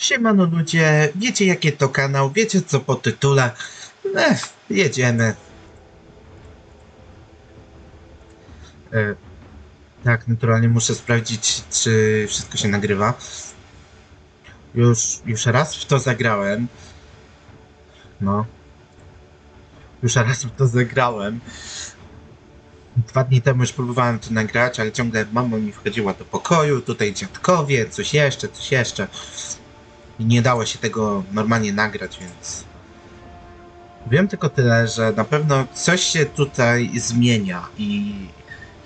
Siemano ludzie, wiecie jakie to kanał, wiecie co po tytule. Ech, jedziemy. E, tak, naturalnie muszę sprawdzić, czy wszystko się nagrywa. Już, już raz w to zagrałem. No. Już raz w to zagrałem. Dwa dni temu już próbowałem to nagrać, ale ciągle mama mi wchodziła do pokoju, tutaj dziadkowie, coś jeszcze, coś jeszcze. I nie dało się tego normalnie nagrać, więc. Wiem tylko tyle, że na pewno coś się tutaj zmienia i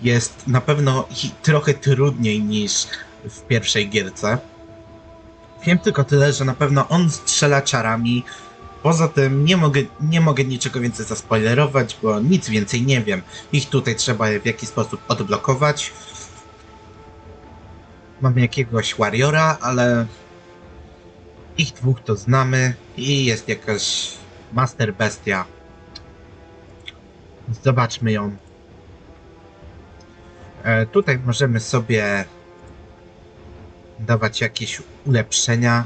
jest na pewno trochę trudniej niż w pierwszej gierce. Wiem tylko tyle, że na pewno on strzela czarami. Poza tym nie mogę, nie mogę niczego więcej zaspoilerować, bo nic więcej nie wiem. Ich tutaj trzeba w jakiś sposób odblokować. Mamy jakiegoś Warriora, ale ich dwóch to znamy i jest jakaś Master Bestia. Zobaczmy ją. E, tutaj możemy sobie dawać jakieś ulepszenia.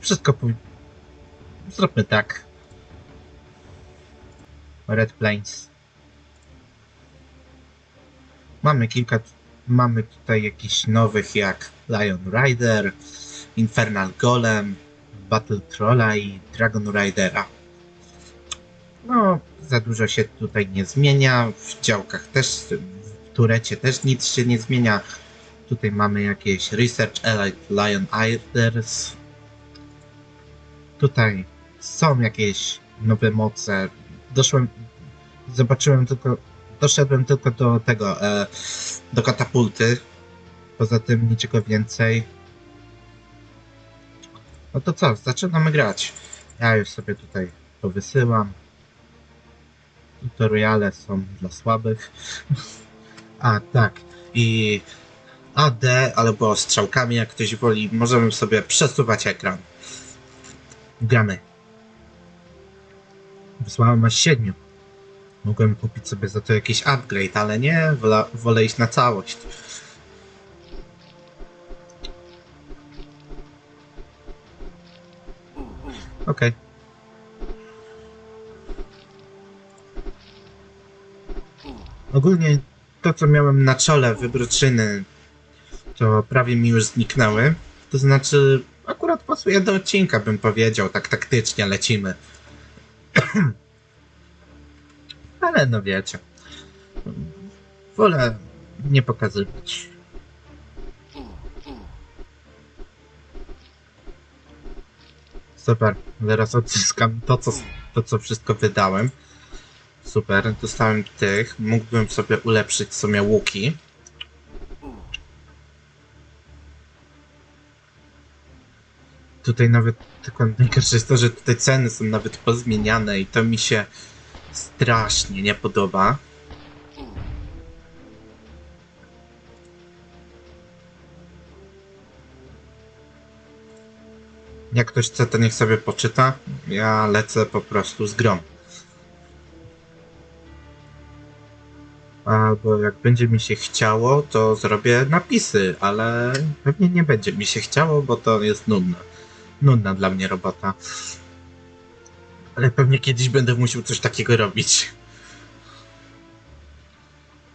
Wszystko pój... Zróbmy tak. Red Plains. Mamy kilka, mamy tutaj jakichś nowych jak Lion Rider, Infernal Golem, Battle Trolla i Dragon Ridera. No, za dużo się tutaj nie zmienia, w działkach też, w turecie też nic się nie zmienia. Tutaj mamy jakieś Research Elite Lion Riders. Tutaj są jakieś nowe moce, doszłem, zobaczyłem tylko, doszedłem tylko do tego, e, do katapulty. Poza tym niczego więcej. No to co, zaczynamy grać. Ja już sobie tutaj to wysyłam. Tutoriale są dla słabych. A, tak. I AD albo strzałkami, jak ktoś woli, możemy sobie przesuwać ekran. Gramy. Wysłałem aż siedmiu. Mogłem kupić sobie za to jakiś upgrade, ale nie, wola, wolę iść na całość. Okej. Ogólnie to, co miałem na czole wybroczyny, to prawie mi już zniknęły. To znaczy, akurat pasuje do odcinka, bym powiedział, tak taktycznie lecimy. Ale no wiecie. Wolę nie pokazywać. Super, teraz odzyskam to, co, to, co wszystko wydałem. Super, dostałem tych. Mógłbym sobie ulepszyć sobie łuki. Tutaj nawet, tylko najgorsze jest to, że tutaj ceny są nawet pozmieniane i to mi się strasznie nie podoba. Jak ktoś chce, to niech sobie poczyta. Ja lecę po prostu z grom. Albo jak będzie mi się chciało, to zrobię napisy, ale pewnie nie będzie mi się chciało, bo to jest nudne. Nudna dla mnie robota. Ale pewnie kiedyś będę musiał coś takiego robić.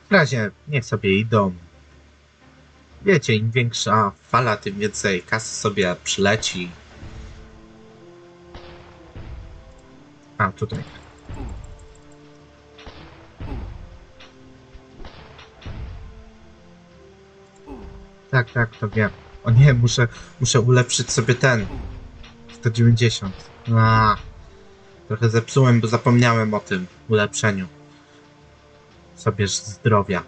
W razie niech sobie idą. Wiecie, im większa fala, tym więcej kasy sobie przyleci. A, tutaj. Tak, tak, to wiem. O nie, muszę, muszę ulepszyć sobie ten. 190. A, trochę zepsułem, bo zapomniałem o tym ulepszeniu. Sobie zdrowia.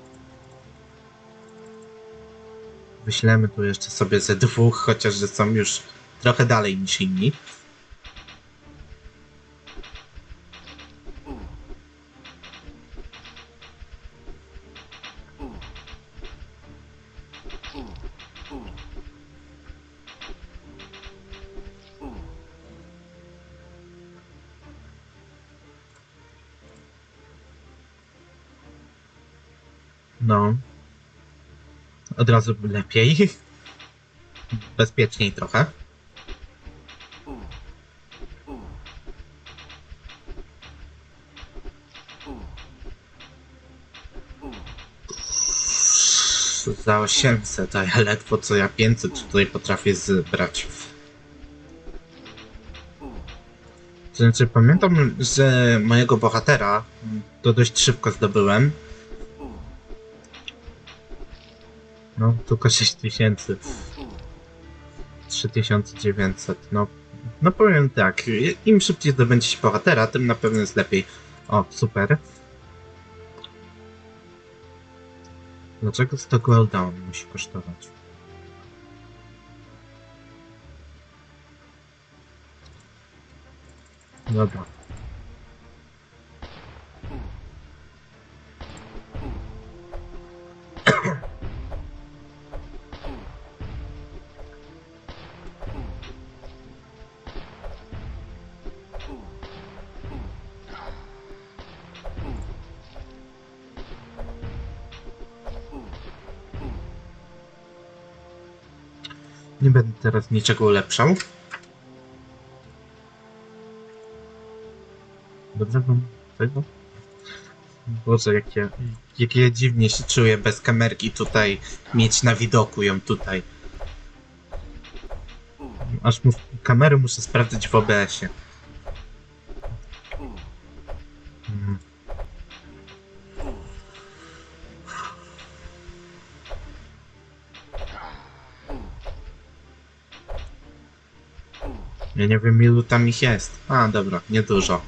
Wyślemy tu jeszcze sobie ze dwóch, chociaż że są już trochę dalej niż inni. No. Od razu lepiej. Bezpieczniej trochę. Za 800, a ja ledwo co ja 500 tutaj potrafię zebrać. To znaczy, pamiętam, że mojego bohatera to dość szybko zdobyłem. No, tylko 6000. 3900. No, no powiem tak, im szybciej zdobędzie się bohatera, tym na pewno jest lepiej. O, super. Dlaczego 100 gold down musi kosztować? Dobra. Teraz niczego ulepszał. Dobrze wam tego? Boże, jak ja, jak ja dziwnie się czuję bez kamerki tutaj, mieć na widoku ją tutaj. Aż mu, kamery muszę sprawdzić w OBS-ie. Ja nie wiem ilu tam ich jest. A, dobra, niedużo.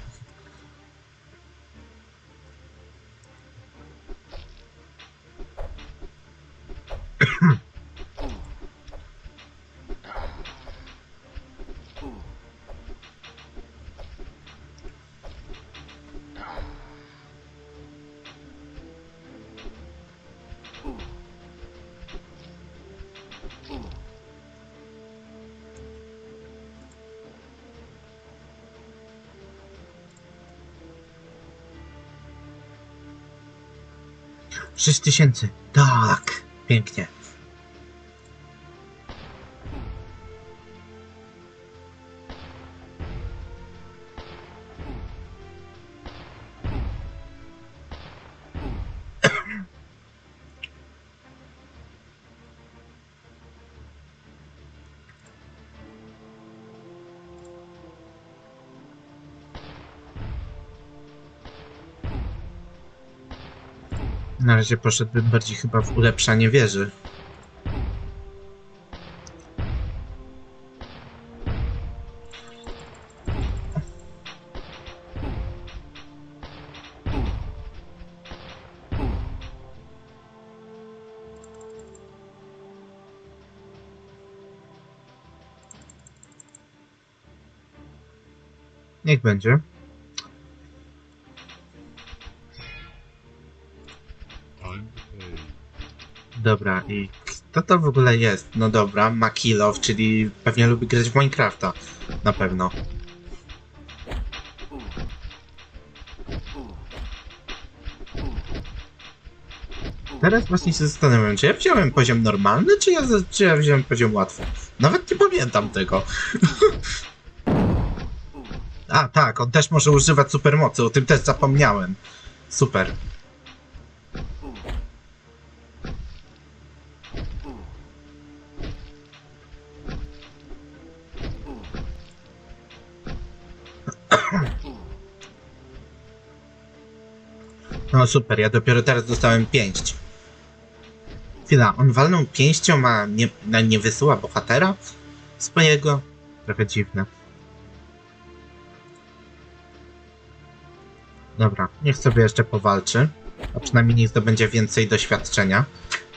Sześć tysięcy. Tak, pięknie. Razie poszedłbym bardziej chyba w ulepszanie wieży. Niech będzie. Dobra, i kto to w ogóle jest? No dobra, Makilow, czyli pewnie lubi grać w Minecrafta. Na pewno. Teraz właśnie się zastanawiam, czy ja wziąłem poziom normalny, czy ja, czy ja wziąłem poziom łatwy. Nawet nie pamiętam tego. A, tak, on też może używać supermocy, o tym też zapomniałem. Super. No super, ja dopiero teraz dostałem pięść. Chwila, on walną pięścią, a nie, na- nie wysyła bohatera swojego? Trochę dziwne. Dobra, niech sobie jeszcze powalczy. A przynajmniej niech zdobędzie więcej doświadczenia.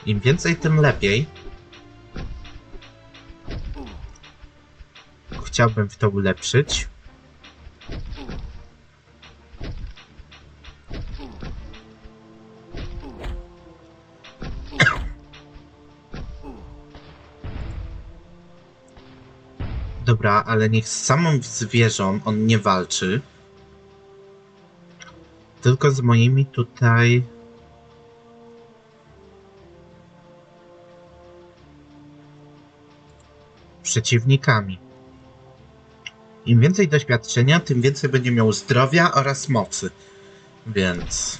Im więcej, tym lepiej. Chciałbym w to ulepszyć. dobra, ale niech z samą zwierzą on nie walczy. Tylko z moimi tutaj. przeciwnikami. Im więcej doświadczenia, tym więcej będzie miał zdrowia oraz mocy. Więc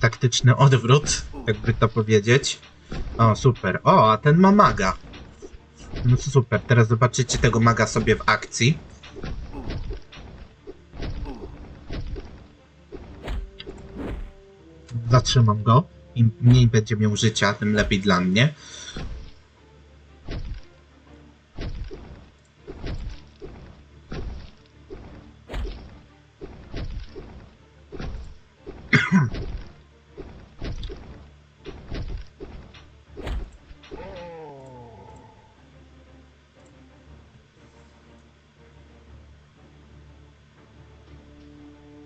taktyczny odwrót, jakby to powiedzieć. O, super. O, a ten ma maga. No to super, teraz zobaczycie tego maga sobie w akcji. Zatrzymam go. Im mniej będzie miał życia, tym lepiej dla mnie.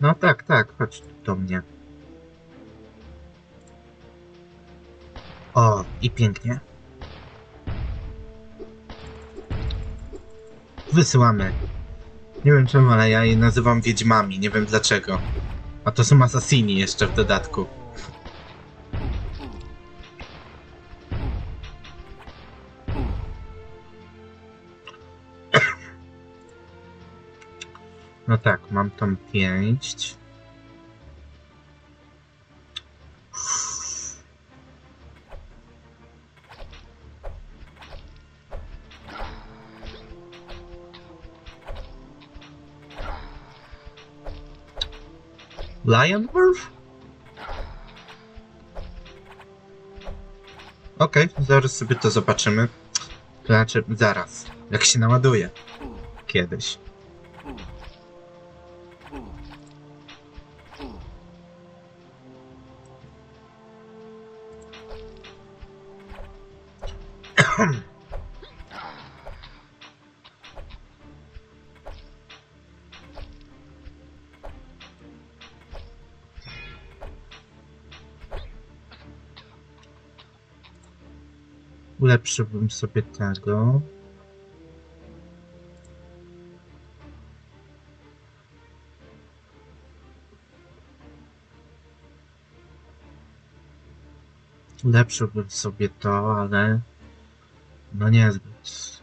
No tak, tak, chodź do mnie. O, i pięknie. Wysyłamy. Nie wiem czemu, ale ja je nazywam wiedźmami, nie wiem dlaczego. A to są asasini jeszcze w dodatku. No tak, mam tam pięść. Lionwolf? Okej, zaraz sobie to zobaczymy. To znaczy, zaraz. Jak się naładuje. Kiedyś. Ulepszyłbym sobie tego. Ulepszyłbym sobie to, ale no niezbyt.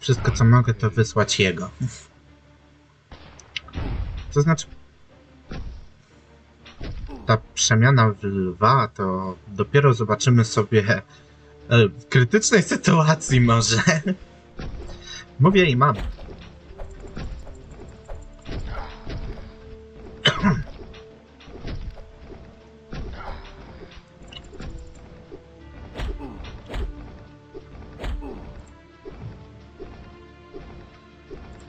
Wszystko co mogę to wysłać jego. To znaczy ta przemiana w lwa, to dopiero zobaczymy sobie e, w krytycznej sytuacji może. Mówię i mam.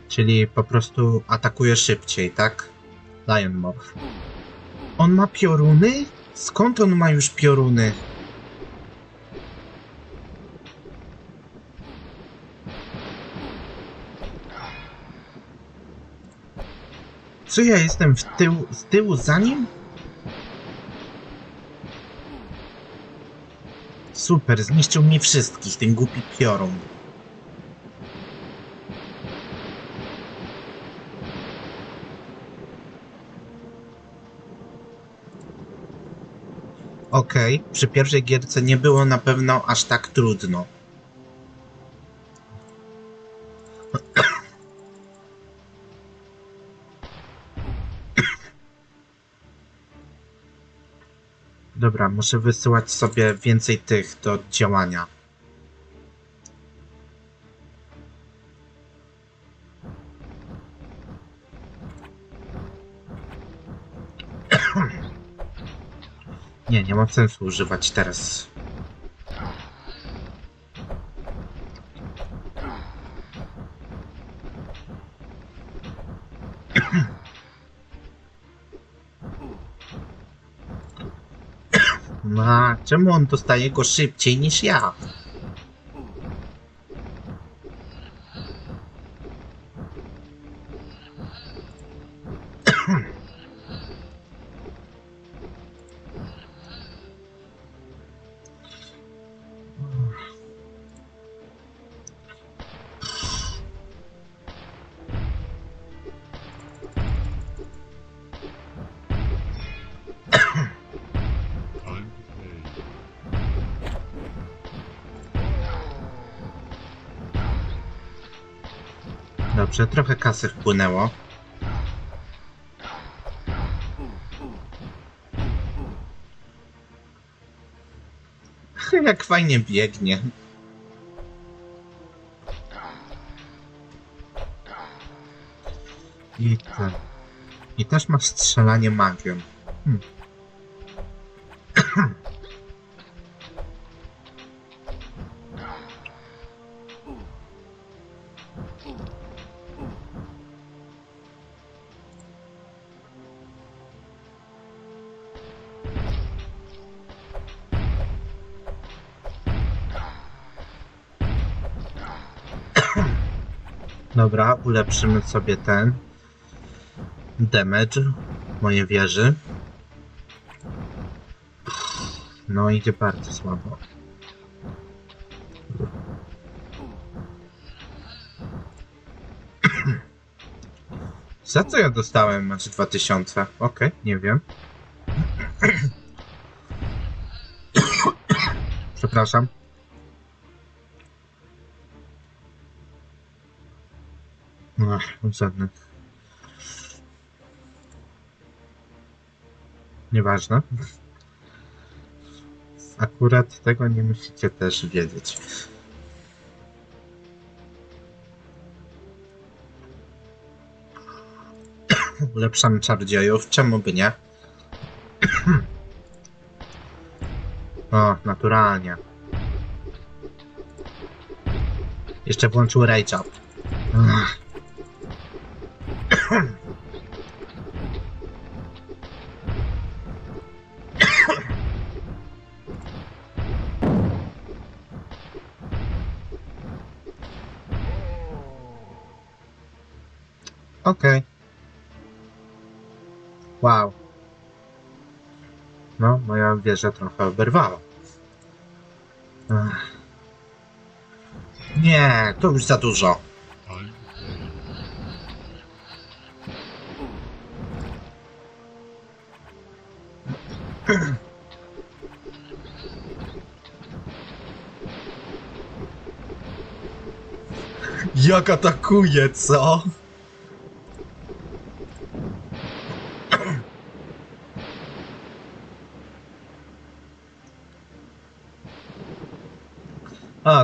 Czyli po prostu atakuje szybciej, tak? Lion Morph. On ma pioruny? Skąd on ma już pioruny? Co ja jestem w tył, z tyłu za nim? Super, zniszczył mi wszystkich, ten głupi piorun. Okej, przy pierwszej gierce nie było na pewno aż tak trudno. Dobra, muszę wysyłać sobie więcej tych do działania. Nie, nie ma sensu używać teraz. No, a czemu on dostaje go szybciej niż ja? Dobrze, trochę kasy wpłynęło. Jak fajnie biegnie. I ten. I też ma strzelanie magią. Hmm. Dobra, ulepszymy sobie ten damage moje wieży. No idzie bardzo słabo. Za co ja dostałem aż 2000? Okej, nie wiem. Przepraszam. Ach, żadnych. Nieważne. Akurat tego nie musicie też wiedzieć. Ulepszamy czarodziejów, czemu by nie? O, naturalnie. Jeszcze włączył Rage Up. Ach. Okej. Wow. No, moja wieża trochę oberwała. Nie, to już za dużo. Jak atakuje, co?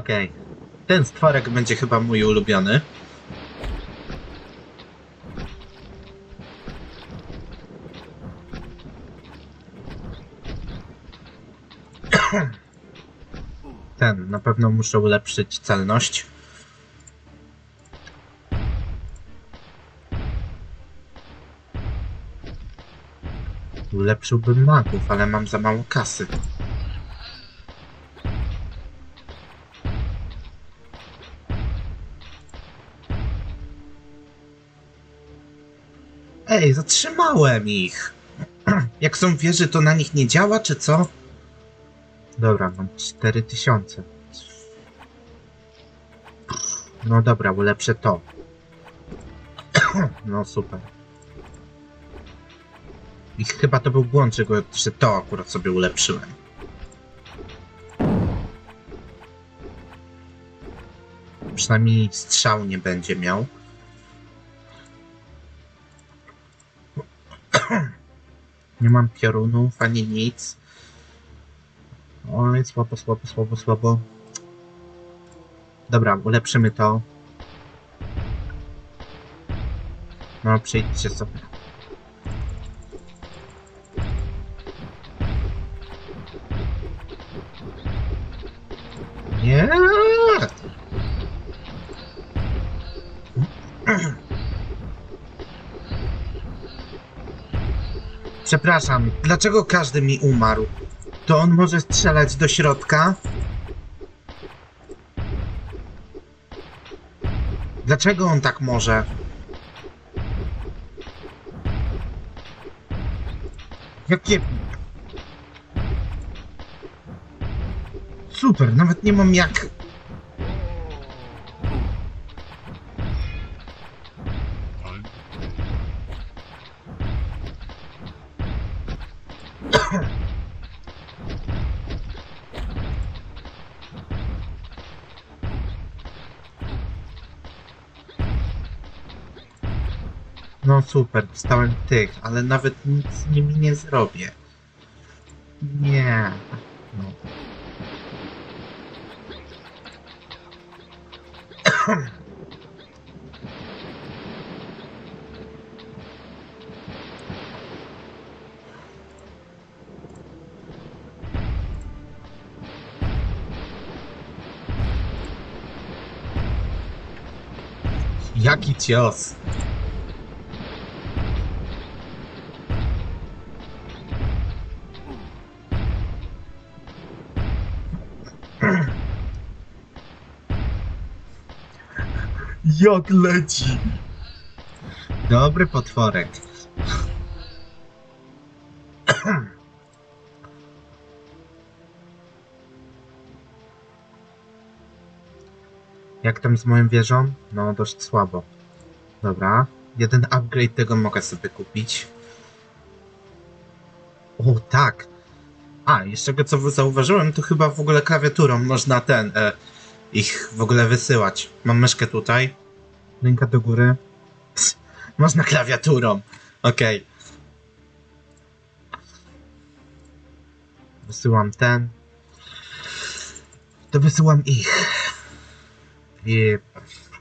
Okej. Ten stworek będzie chyba mój ulubiony. Ten, na pewno muszę ulepszyć celność. Ulepszyłbym magów, ale mam za mało kasy. Ej, zatrzymałem ich! Jak są wieży, to na nich nie działa, czy co? Dobra, mam 4000. No dobra, ulepszę to. No super. I chyba to był błąd, że, go, że to akurat sobie ulepszyłem. Przynajmniej strzał nie będzie miał. Nie mam piorunów ani nic. Oj, słabo, słabo, słabo, słabo. Dobra, ulepszymy to. No, przejdźcie sobie. Nie. Przepraszam, dlaczego każdy mi umarł? To on może strzelać do środka? Dlaczego on tak może? Jakie... Super, nawet nie mam jak... No super, dostałem tych, ale nawet nic z nimi nie zrobię. Nie. No. Jaki cios! Jak leci! Dobry potworek. Jak tam z moją wieżą? No, dość słabo. Dobra. Jeden upgrade tego mogę sobie kupić. O, tak. A, jeszcze go co zauważyłem, to chyba w ogóle klawiaturą można ten, e, ich w ogóle wysyłać. Mam myszkę tutaj. Ręka do góry. Ps, Można klawiaturą. Okej. Wysyłam ten. To wysyłam ich. I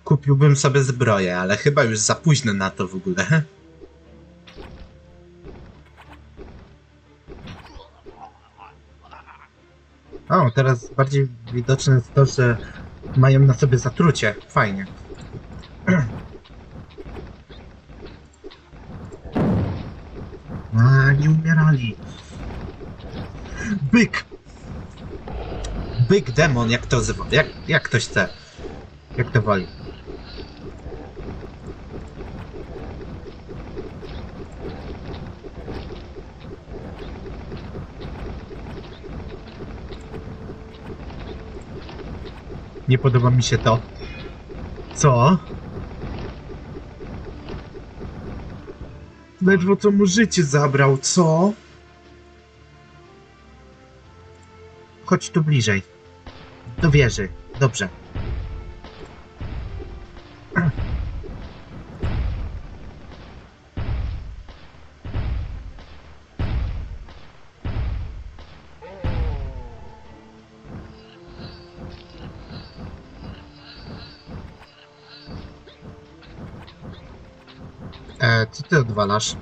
kupiłbym sobie zbroję, ale chyba już za późno na to w ogóle. O, teraz bardziej widoczne jest to, że mają na sobie zatrucie. Fajnie. A, nie umierali. Byk! Byk demon, jak to zwa, jak, jak ktoś chce. Jak to woli. Nie podoba mi się to. Co? Ledwo co mu życie zabrał, co? Chodź tu bliżej. Do wieży. Dobrze. E, ty odwalasz?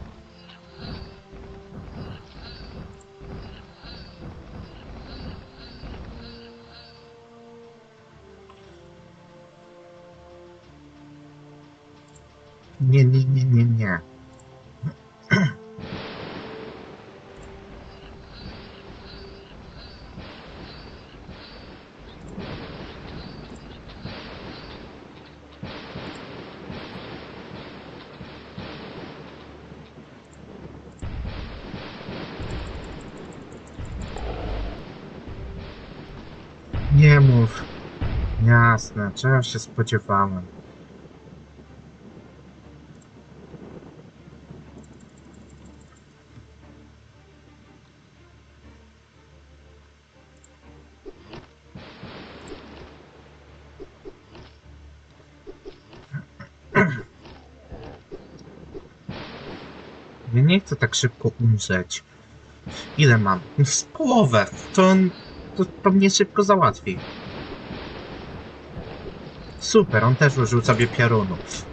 Nie mów. Jasne, czego się spodziewałem. Ja nie chcę tak szybko umrzeć. Ile mam? Z połowę. To, to, to mnie szybko załatwi. Super, on też użył sobie piorunów.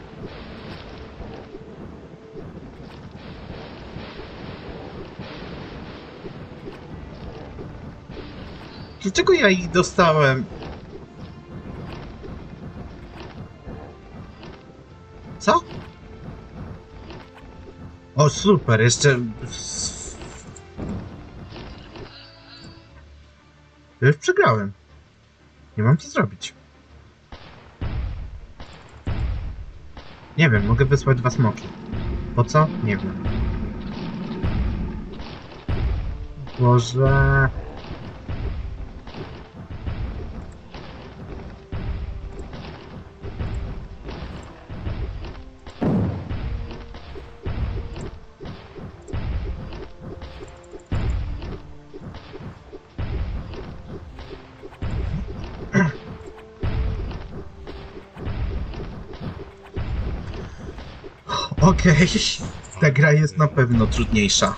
Dlaczego ja ich dostałem? Co? O, super, jeszcze... Ja już przegrałem. Nie mam co zrobić. Nie wiem, mogę wysłać dwa smoki. Po co? Nie wiem. Boże... Okej, ta gra jest na pewno trudniejsza.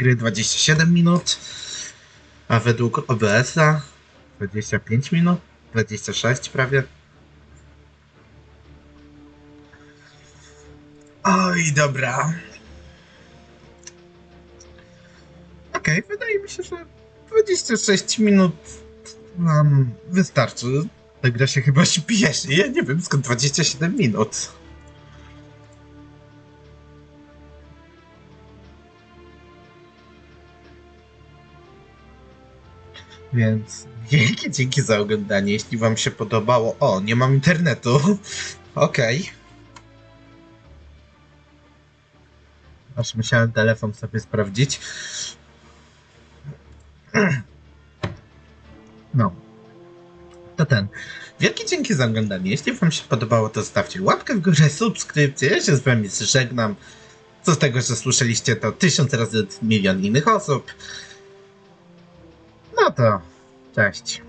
Gry 27 minut, a według OBS-a 25 minut, 26 prawie. Oj, dobra. Okej, wydaje mi się, że 26 minut nam wystarczy. Ta gra się chyba śpieszy. Ja nie wiem skąd 27 minut. Więc wielkie dzięki za oglądanie. Jeśli Wam się podobało. O, nie mam internetu. Okej. Aż musiałem telefon sobie sprawdzić. No. To ten. Wielkie dzięki za oglądanie. Jeśli Wam się podobało, to zostawcie łapkę w górze, subskrypcję. Ja się z Wami żegnam. Co z tego, że słyszeliście to tysiąc razy milion innych osób. No to cześć.